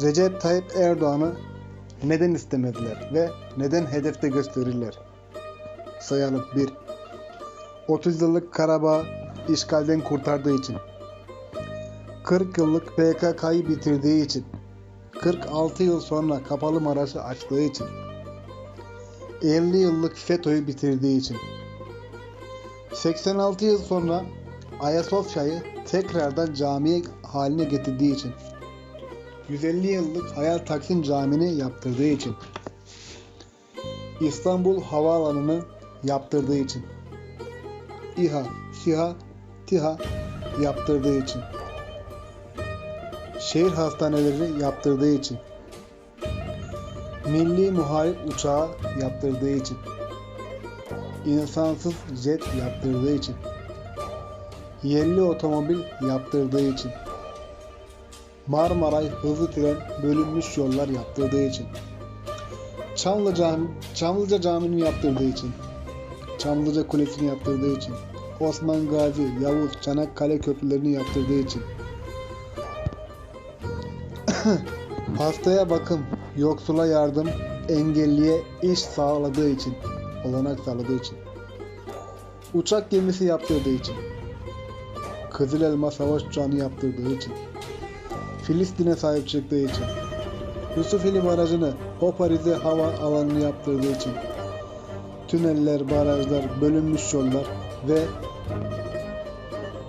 Recep Tayyip Erdoğan'ı neden istemediler ve neden hedefte gösterirler? Sayalım 1. 30 yıllık Karabağ işgalden kurtardığı için. 40 yıllık PKK'yı bitirdiği için. 46 yıl sonra Kapalı Maraş'ı açtığı için. 50 yıllık FETÖ'yü bitirdiği için. 86 yıl sonra Ayasofya'yı tekrardan camiye haline getirdiği için. 150 yıllık Hayal Taksim Camii'ni yaptırdığı için. İstanbul Havaalanı'nı yaptırdığı için. İHA, SİHA, TİHA yaptırdığı için. Şehir hastaneleri yaptırdığı için. Milli Muharip Uçağı yaptırdığı için. İnsansız jet yaptırdığı için. Yerli otomobil yaptırdığı için. Marmaray hızlı tren bölünmüş yollar yaptırdığı için. Çamlı Cami, Çamlıca Camii'ni yaptırdığı için. Çamlıca Kulesi'ni yaptırdığı için. Osman Gazi, Yavuz, Çanakkale köprülerini yaptırdığı için. Hastaya bakım, yoksula yardım, engelliye iş sağladığı için, olanak sağladığı için. Uçak gemisi yaptırdığı için. Kızıl Elma Savaş Uçağı'nı yaptırdığı için. Filistin'e sahip çıktığı için. Yusufeli Barajı'nı, Hopa Rize Hava Alanı'nı yaptırdığı için. Tüneller, barajlar, bölünmüş yollar ve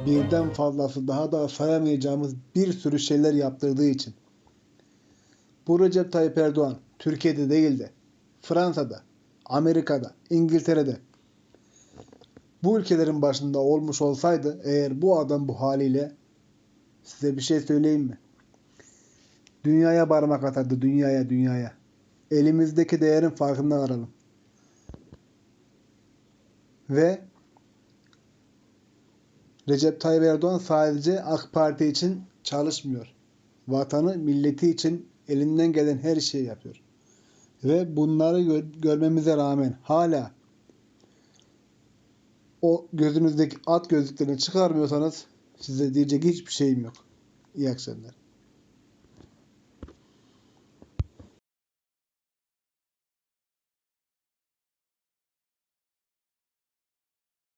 birden fazlası daha da sayamayacağımız bir sürü şeyler yaptırdığı için. Bu Recep Tayyip Erdoğan Türkiye'de değil de Fransa'da, Amerika'da, İngiltere'de bu ülkelerin başında olmuş olsaydı eğer bu adam bu haliyle size bir şey söyleyeyim mi? Dünyaya parmak atardı dünyaya dünyaya. Elimizdeki değerin farkında varalım. Ve Recep Tayyip Erdoğan sadece AK Parti için çalışmıyor. Vatanı, milleti için elinden gelen her şeyi yapıyor. Ve bunları gö- görmemize rağmen hala o gözünüzdeki at gözlüklerini çıkarmıyorsanız size diyecek hiçbir şeyim yok. İyi akşamlar.